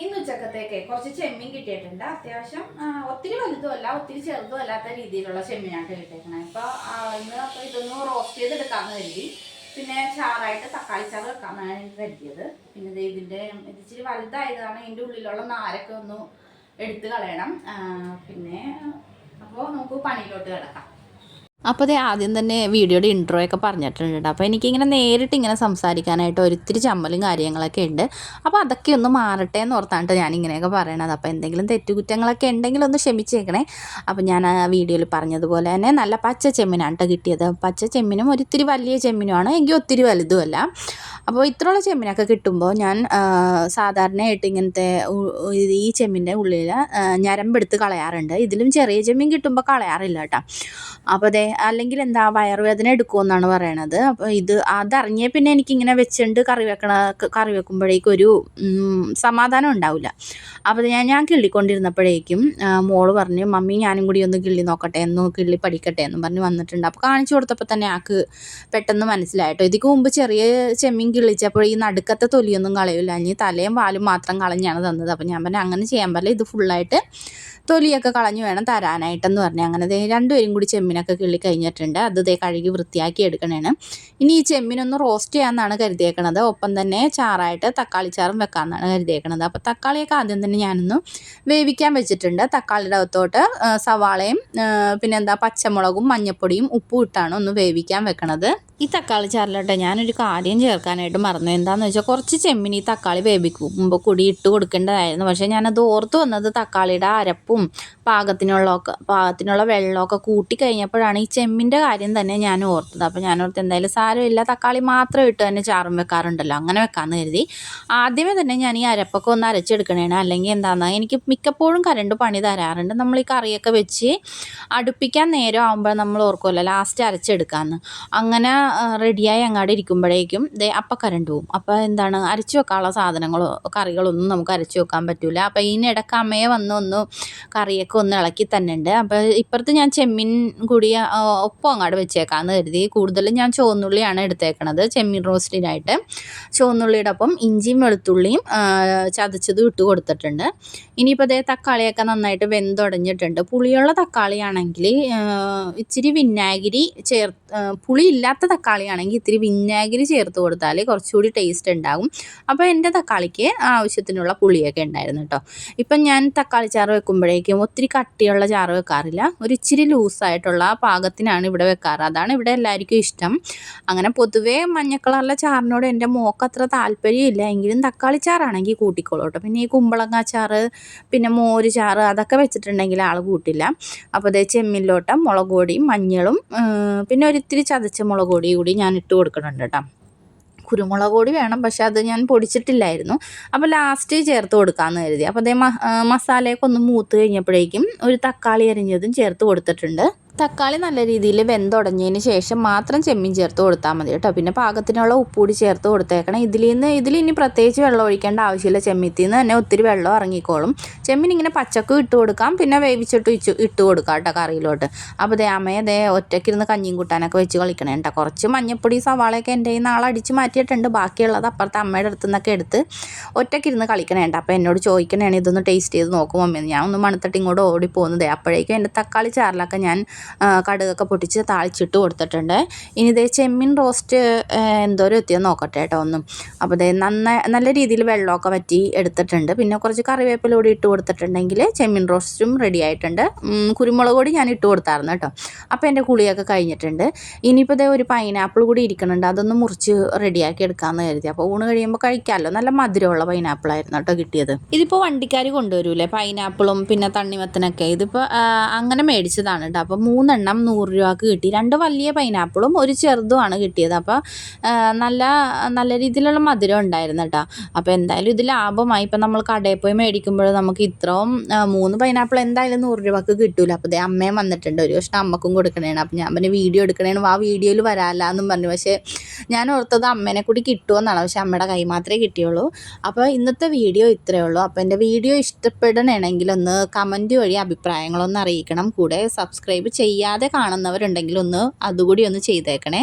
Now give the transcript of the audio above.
ഇന്ന് ഉച്ചക്കത്തേക്ക് കുറച്ച് ചെമ്മീൻ കിട്ടിയിട്ടുണ്ട്. അത്യാവശ്യം ഒത്തിരി വലുതുമല്ല ഒത്തിരി ചെറുതും അല്ലാത്ത രീതിയിലുള്ള ചെമ്മീനാണ് കിട്ടിയേക്കണേ ഇപ്പൊ ഇന്ന് ഇതൊന്ന് റോസ്റ്റ് ചെയ്തെടുക്കാന്ന് കരുതി. പിന്നെ ചാറായിട്ട് തക്കാളി ചാറ് വെക്കാന്നാണ് എനിക്ക് കരുതിയത്. പിന്നെ ഇതിന്റെ ഇത് വലുതായത് വലുതായതാണ്. ഇതിന്റെ ഉള്ളിലുള്ള നാരൊക്കെ ഒന്ന് എടുത്ത് കളയണം. പിന്നെ അപ്പോൾ നമുക്ക് പണിയിലോട്ട് കിടക്കാം. അപ്പോൾ അതേ ആദ്യം തന്നെ വീഡിയോയുടെ ഇൻട്രോ ഒക്കെ പറഞ്ഞിട്ടുണ്ട് കേട്ടോ അപ്പോൾ എനിക്കിങ്ങനെ നേരിട്ട് ഇങ്ങനെ സംസാരിക്കാനായിട്ട് ഒരിത്തിരി ചമ്മലും കാര്യങ്ങളൊക്കെ ഉണ്ട്. അപ്പോൾ അതൊക്കെ ഒന്ന് മാറട്ടെ എന്ന് ഓർത്താണ്ട് ഞാൻ ഇങ്ങനെയൊക്കെ പറയണത്. അപ്പോൾ എന്തെങ്കിലും തെറ്റുകുറ്റങ്ങളൊക്കെ ഉണ്ടെങ്കിൽ ഒന്ന് ക്ഷമിച്ചേക്കണേ. അപ്പോൾ ഞാൻ ആ വീഡിയോയിൽ പറഞ്ഞതുപോലെ തന്നെ നല്ല പച്ച ചെമ്മീനാണ് കേട്ടോ കിട്ടിയത്. പച്ച ചെമ്മീനും ഒരിത്തിരി വലിയ ചെമ്മീനുമാണ്. എങ്കിൽ ഒത്തിരി വലുതുമല്ല. അപ്പോൾ ഇത്രയുള്ള ചെമ്മീനൊക്കെ കിട്ടുമ്പോൾ ഞാൻ സാധാരണയായിട്ട് ഇങ്ങനത്തെ ഈ ചെമ്മിന്റെ ഉള്ളിൽ ഞരമ്പെടുത്ത് കളയാറുണ്ട്. ഇതിലും ചെറിയ ചെമ്മീൻ കിട്ടുമ്പോൾ കളയാറില്ല കേട്ടോ അപ്പോൾ അതെ അല്ലെങ്കിൽ എന്താ വയറുവേദന എടുക്കുമെന്നാണ് പറയണത്. അപ്പോൾ ഇത് അതറിഞ്ഞേ പിന്നെ എനിക്കിങ്ങനെ വെച്ചുകൊണ്ട് കറി വെക്കണ കറി വെക്കുമ്പോഴേക്കും ഒരു സമാധാനം ഉണ്ടാവില്ല. അപ്പോൾ ഞാൻ ഞാൻ കിള്ളിക്കൊണ്ടിരുന്നപ്പോഴേക്കും മോൾ പറഞ്ഞു മമ്മി ഞാനും കൂടി ഒന്ന് കിള്ളി നോക്കട്ടെ എന്ന് കിള്ളി പഠിക്കട്ടെ എന്ന് പറഞ്ഞ് വന്നിട്ടുണ്ട്. അപ്പോൾ കാണിച്ചു കൊടുത്തപ്പോൾ തന്നെ ആൾക്ക് പെട്ടെന്ന് മനസ്സിലായിട്ടോ ഇതിക്ക് മുമ്പ് ചെറിയ ചെമ്മീൻ കിള്ളിച്ചപ്പോൾ ഈ നടുക്കത്തെ തൊലിയൊന്നും കളയില്ല ഇനി തലയും വാലും മാത്രം കളഞ്ഞാണ് തന്നത്. അപ്പോൾ ഞാൻ പറഞ്ഞു അങ്ങനെ ചെയ്യാൻ പറ്റില്ല. ഇത് ഫുള്ളായിട്ട് തൊലിയൊക്കെ കളഞ്ഞു വേണം തരാനായിട്ടെന്ന് പറഞ്ഞു. അങ്ങനെ രണ്ടുപേരും കൂടി ചെമ്മീനൊക്കെ കിള്ളി കഴിഞ്ഞിട്ടുണ്ട്. അത് ഇതേ കഴുകി വൃത്തിയാക്കി എടുക്കണേണ്. ഇനി ഈ ചെമ്മീനൊന്ന് റോസ്റ്റ് ചെയ്യാമെന്നാണ് കരുതിയേക്കണത്. ഒപ്പം തന്നെ ചാറായിട്ട് തക്കാളി ചാറും വെക്കാമെന്നാണ് കരുതിയേക്കണത്. അപ്പോൾ തക്കാളിയൊക്കെ ആദ്യം തന്നെ ഞാനൊന്ന് വേവിക്കാൻ വെച്ചിട്ടുണ്ട്. തക്കാളിയുടെ അകത്തോട്ട് സവാളയും പിന്നെ എന്താ പച്ചമുളകും മഞ്ഞപ്പൊടിയും ഉപ്പും ഇട്ടാണ് ഒന്ന് വേവിക്കാൻ വെക്കണത്. ഈ തക്കാളി ചാറിലോട്ട് ഞാനൊരു കാര്യം ചേർക്കാനായിട്ട് മറന്നു. എന്താണെന്ന് വെച്ചാൽ കുറച്ച് ചെമ്മീൻ ഈ തക്കാളി വേവിക്കുമ്പോൾ കൂടി ഇട്ട് കൊടുക്കേണ്ടതായിരുന്നു. പക്ഷേ ഞാനത് ഓർത്ത് വന്നത് തക്കാളിയുടെ അരപ്പും പാകത്തിനുള്ള പാകത്തിനുള്ള വെള്ളമൊക്കെ കൂട്ടി കഴിഞ്ഞപ്പോഴാണ് ഈ ചെമ്മിന്റെ കാര്യം തന്നെ ഞാൻ ഓർത്തത്. അപ്പോൾ ഞാൻ ഓർത്ത് എന്തായാലും സാരമില്ല തക്കാളി മാത്രം ഇട്ട് തന്നെ ചാറും വെക്കാറുണ്ടല്ലോ. അങ്ങനെ വെക്കാമെന്ന് കരുതി. ആദ്യമേ തന്നെ ഞാൻ ഈ അരപ്പൊക്കെ ഒന്ന് അരച്ചെടുക്കണേണ് അല്ലെങ്കിൽ എന്താണെന്ന് എനിക്ക് മിക്കപ്പോഴും കരണ്ട് പണി തരാറുണ്ട്. നമ്മൾ ഈ കറിയൊക്കെ വെച്ച് അടുപ്പിക്കാൻ നേരം ആകുമ്പോൾ നമ്മൾ ഓർക്കുമല്ലോ ലാസ്റ്റ് അരച്ചെടുക്കാമെന്ന് അങ്ങനെ റെഡിയായി അങ്ങോട്ട് ഇരിക്കുമ്പോഴേക്കും ദേ അപ്പം കരണ്ട് പോവും. അപ്പോൾ എന്താണ് അരച്ചു വെക്കാനുള്ള സാധനങ്ങളോ കറികളൊന്നും നമുക്ക് അരച്ചു വെക്കാൻ പറ്റില്ല അപ്പോൾ ഇതിനിടയ്ക്ക് അമ്മയെ വന്ന് ഒന്ന് കറിയൊക്കെ ഒന്ന് ഇളക്കി തന്നെ ഉണ്ട് അപ്പോൾ ഇപ്പുറത്ത് ഞാൻ ചെമ്മീൻ കൂടി ആ, ഒപ്പം അങ്ങോട്ട് വെച്ചേക്കാമെന്ന് കരുതി. കൂടുതലും ഞാൻ ചുവന്നുള്ളിയാണ് എടുത്തേക്കണത് ചെമ്മീൻ റോസ്റ്റിനായിട്ട്. ചുവന്നുള്ളിയുടെ ഒപ്പം ഇഞ്ചിയും വെളുത്തുള്ളിയും ചതച്ചത് ഇട്ട് കൊടുത്തിട്ടുണ്ട്. ഇനിയിപ്പോൾ അതേ തക്കാളിയൊക്കെ നന്നായിട്ട് വെന്തുടഞ്ഞിട്ടുണ്ട്. പുളിയുള്ള തക്കാളിയാണെങ്കിൽ ഇച്ചിരി വിനാഗിരി ചേർ പുളി ഇല്ലാത്ത തക്കാളിയാണെങ്കിൽ ഇത്തിരി വിനാഗിരി ചേർത്ത് കൊടുത്താൽ കുറച്ചുകൂടി ടേസ്റ്റ് ഉണ്ടാകും. അപ്പോൾ എന്റെ തക്കാളിക്ക് ആവശ്യത്തിനുള്ള പുളിയൊക്കെ ഉണ്ടായിരുന്നു കേട്ടോ ഇപ്പം ഞാൻ തക്കാളി ചാറ് വെക്കുമ്പോഴേക്കും ഒത്തിരി കട്ടിയുള്ള ചാറ് വെക്കാറില്ല. ഒരു ഇച്ചിരി ലൂസായിട്ടുള്ള പാകത്തിനാണ് ഇവിടെ വെക്കാറ്. അതാണ് ഇവിടെ എല്ലാവർക്കും ഇഷ്ടം. അങ്ങനെ പൊതുവേ മഞ്ഞ കളറിലെ ചാറിനോട് എന്റെ മോക്ക് അത്ര താല്പര്യമില്ല. എങ്കിലും തക്കാളി ചാറാണെങ്കിൽ കൂട്ടിക്കോളൂ കേട്ടോ. പിന്നെ ഈ കുമ്പളങ്ങ ചാറ് പിന്നെ മോര് ചാറ് അതൊക്കെ വെച്ചിട്ടുണ്ടെങ്കിൽ ആൾ കൂട്ടില്ല. അപ്പോൾ അതേ ചെമ്മിലോട്ടം മുളക് പൊടിയും മഞ്ഞളും പിന്നെ ഒരിത്തിരി ചതച്ച മുളക് പൊടി കൂടി ഞാൻ ഇട്ട് കൊടുക്കുന്നുണ്ട് കേട്ടോ. കുരുമുളക് പൊടി വേണം പക്ഷെ അത് ഞാൻ പൊടിച്ചിട്ടില്ലായിരുന്നു. അപ്പോൾ ലാസ്റ്റ് ചേർത്ത് കൊടുക്കാമെന്ന് കരുതി. അപ്പോൾ അതേ മസാലയൊക്കെ ഒന്ന് മൂത്ത് കഴിഞ്ഞപ്പോഴേക്കും ഒരു തക്കാളി അരിഞ്ഞതും ചേർത്ത് കൊടുത്തിട്ടുണ്ട്. തക്കാളി നല്ല രീതിയിൽ വെന്തുടഞ്ഞതിന് ശേഷം മാത്രം ചെമ്മീൻ ചേർത്ത് കൊടുത്താൽ മതി കേട്ടോ. പിന്നെ പാകത്തിനുള്ള ഉപ്പ് കൂടി ചേർത്ത് കൊടുത്തേക്കണം. ഇതിൽ നിന്ന് ഇതിൽ ഇനി പ്രത്യേകിച്ച് വെള്ളം ഒഴിക്കേണ്ട ആവശ്യമില്ല. ചെമ്മീത്തിൽ നിന്ന് തന്നെ ഒത്തിരി വെള്ളം ഇറങ്ങിക്കോളും. ചെമ്മീൻ ഇങ്ങനെ പച്ചക്കും ഇട്ട് കൊടുക്കാം. പിന്നെ വേവിച്ചിട്ട് ഇച്ചു ഇട്ട് കൊടുക്കാം കേട്ടോ കറിയിലോട്ട്. അപ്പോൾ ദേ അമ്മയെ ദേ ഒറ്റയ്ക്കിരുന്ന് കഞ്ഞിയും കൂട്ടാനൊക്കെ വെച്ച് കളിക്കണം കേട്ടോ. കുറച്ച് മഞ്ഞപ്പൊടി സവാളയൊക്കെ എന്റെ കയ്യിൽ നാളെ അടിച്ച് മാറ്റിയിട്ടുണ്ട്. ബാക്കിയുള്ളത് അപ്പുറത്തെ അമ്മയുടെ അടുത്ത് നിന്നൊക്കെ എടുത്ത് ഒറ്റയ്ക്കിരുന്ന് കളിക്കണം കേട്ടോ. അപ്പോൾ എന്നോട് ചോദിക്കണേ ഇതൊന്ന് ടേസ്റ്റ് ചെയ്ത് നോക്കുമ്പോൾ ഞാൻ ഒന്ന് മണത്തട്ടിങ്ങോട്ട് ഓടി പോകുന്നതേ അപ്പോഴേക്കും എന്റെ തക്കാളി ചാറിലൊക്കെ ഞാൻ കടുകൊക്കെ പൊട്ടിച്ച് താളിച്ചിട്ട് കൊടുത്തിട്ടുണ്ട്. ഇനി ഇതേ ചെമ്മീൻ റോസ്റ്റ് എന്തോരം എത്തിയെന്ന് നോക്കട്ടെ കേട്ടോ ഒന്നും. അപ്പോൾ ഇതേ നന്നായി നല്ല രീതിയിൽ വെള്ളമൊക്കെ വറ്റി എടുത്തിട്ടുണ്ട്. പിന്നെ കുറച്ച് കറിവേപ്പില കൂടി ഇട്ട് കൊടുത്തിട്ടുണ്ടെങ്കിൽ ചെമ്മീൻ റോസ്റ്റും റെഡി ആയിട്ടുണ്ട്. കുരുമുളക് പൊടി ഞാൻ ഇട്ട് കൊടുത്തായിരുന്നു കേട്ടോ. അപ്പോൾ എന്റെ കുളിയൊക്കെ കഴിഞ്ഞിട്ടുണ്ട്. ഇനിയിപ്പോൾ ഇതേ ഒരു പൈനാപ്പിൾ കൂടി ഇരിക്കുന്നുണ്ട്. അതൊന്ന് മുറിച്ച് റെഡിയാക്കി എടുക്കാമെന്ന് കരുതി. അപ്പോൾ ഊണ് കഴിയുമ്പോൾ കഴിക്കാമല്ലോ. നല്ല മധുരമുള്ള പൈനാപ്പിൾ ആയിരുന്നു കേട്ടോ കിട്ടിയത്. ഇതിപ്പോൾ വണ്ടിക്കാർ കൊണ്ടുവരൂലേ പൈനാപ്പിളും പിന്നെ തണ്ണിമത്തനൊക്കെ. ഇതിപ്പോൾ അങ്ങനെ മേടിച്ചതാണ് കേട്ടോ. അപ്പോൾ മൂന്നെണ്ണം നൂറ് രൂപക്ക് കിട്ടി. രണ്ട് വലിയ പൈനാപ്പിളും ഒരു ചെറുതുമാണ് കിട്ടിയത്. അപ്പോൾ നല്ല നല്ല രീതിയിലുള്ള മധുരം ഉണ്ടായിരുന്നു കേട്ടോ അപ്പോൾ എന്തായാലും ഇത് ലാഭമായി. ഇപ്പം നമ്മൾ കടയിൽ പോയി മേടിക്കുമ്പോൾ നമുക്ക് ഇത്രയും മൂന്ന് പൈനാപ്പിൾ എന്തായാലും നൂറ് രൂപക്ക് കിട്ടൂല. അപ്പോൾ ഇതേ അമ്മയും വന്നിട്ടുണ്ട്. ഒരു പക്ഷേ അമ്മക്കും കൊടുക്കണേണ്. അപ്പം ഞാൻ പിന്നെ വീഡിയോ എടുക്കണേണ്. ആ വീഡിയോയിൽ വരാല്ല എന്നും പറഞ്ഞു. പക്ഷേ ഞാൻ ഓർത്തത് അമ്മേനെ കൂടി കിട്ടുമെന്നാണ് പക്ഷേ അമ്മയുടെ കൈ മാത്രമേ കിട്ടിയുള്ളൂ. അപ്പോൾ ഇന്നത്തെ വീഡിയോ ഇത്രയേ ഉള്ളൂ. അപ്പോൾ എന്റെ വീഡിയോ ഇഷ്ടപ്പെടണമെങ്കിൽ ഒന്ന് കമന്റ് വഴി അഭിപ്രായങ്ങളൊന്ന് അറിയിക്കണം. കൂടെ സബ്സ്ക്രൈബ് ചെയ്യാതെ കാണുന്നവരുണ്ടെങ്കിൽ ഒന്ന് അതുകൂടി ഒന്ന് ചെയ്തേക്കണേ.